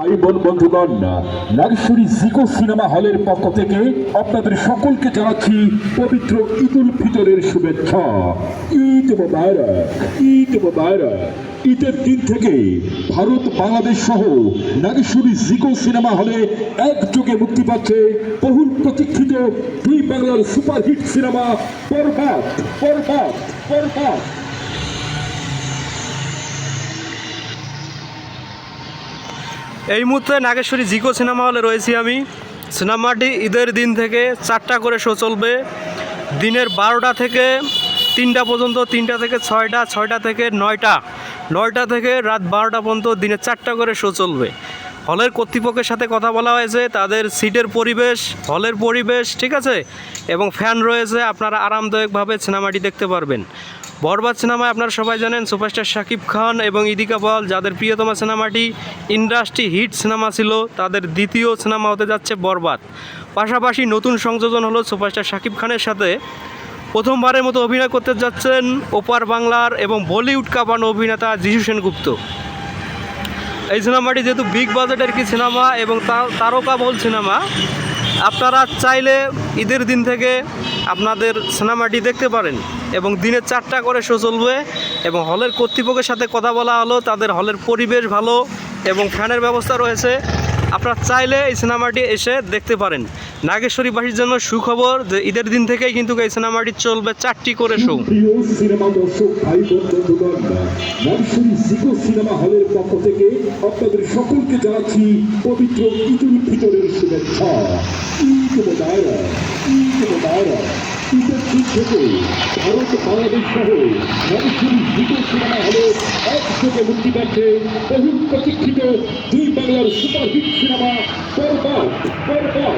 ভাই বোন বন্ধুগণ লাক্সুরি জিকো সিনেমা হলের পক্ষ থেকে আপনাদের সকলকে জানাচ্ছি পবিত্র ঈদুল ফিতরের শুভেচ্ছা। ঈদ মোবারক ঈদ মোবারক। ঈদের দিন থেকে ভারত, বাংলাদেশ সহ নাগেশ্বরী জিকো সিনেমা হলে একযোগে মুক্তি পাচ্ছে বহুল প্রতীক্ষিত দুই বাংলার সুপারহিট সিনেমা বরবাদ বরবাদ বরবাদ। এই মুহূর্তে নাগেশ্বরী জিকো সিনেমা হলে রয়েছি আমি। সিনেমাটি ঈদের দিন থেকে চারটা করে শো চলবে। দিনের বারোটা থেকে তিনটা পর্যন্ত, তিনটা থেকে ছয়টা ছয়টা থেকে নয়টা নয়টা থেকে রাত বারোটা পর্যন্ত দিনে চারটা করে শো চলবে। হলের কর্তৃপক্ষের সাথে কথা বলা হয়েছে, তাদের সিটের পরিবেশ, হলের পরিবেশ, ঠিক আছে? এবং ফ্যান রয়েছে, আপনারা আরামদায়কভাবে সিনেমাটি দেখতে পারবেন। বরবাদ সিনেমায় আপনারা সবাই জানেন সুপারস্টার শাকিব খান এবং ইদিকা পাল যাদের প্রিয়তম সিনেমাটি ইন্ডাস্ট্রি হিট সিনেমা ছিল, তাদের দ্বিতীয় সিনেমা হতে যাচ্ছে বরবাদ। পাশাপাশি নতুন সংযোজন হলো সুপারস্টার শাকিব খানের সাথে। প্রথমবারের মতো অভিনয় করতে যাচ্ছেন ওপার বাংলার এবং বলিউড কাঁপানো অভিনেতা যিশু সেনগুপ্ত। এই সিনেমাটি যেহেতু বিগ বাজেটের কি সিনেমা এবং তা- বল সিনেমা, আপনারা চাইলে ঈদের দিন থেকে আপনাদের সিনেমাটি দেখতে পারেন এবং দিনে চারটা করে শো চলবে এবং হলের কর্তৃপক্ষের সাথে কথা বলা হলো, তাদের হলের পরিবেশ ভালো এবং ফ্যানের ব্যবস্থা রয়েছে। আপনারা চাইলে এই সিনেমাটি এসে দেখতে পারেন। নাগেশ্বরীবাসীর জন্য সুখবর যে ঈদের দিন থেকেই কিন্তু এই সিনেমাটি চলবে চারটি করে শো সিনেমা দর্শক, ভাই নাগেশ্বরী সিনেমা হলের পক্ষ থেকে আপনাদের সকলকে জানাচ্ছি পবিত্র ফিতরের শুভেচ্ছা। ঈদ মোবারক। কোনো দায়রা ক্রিকেট দিক থেকে ভারত বাংলাদেশ সহ মনসুন দ্বিতীয় সিনেমা হলে একযোগে মুক্তি পাচ্ছে বহু প্রতীক্ষিত দুই বাংলার সুপারহিট সিনেমা পরপর পরপর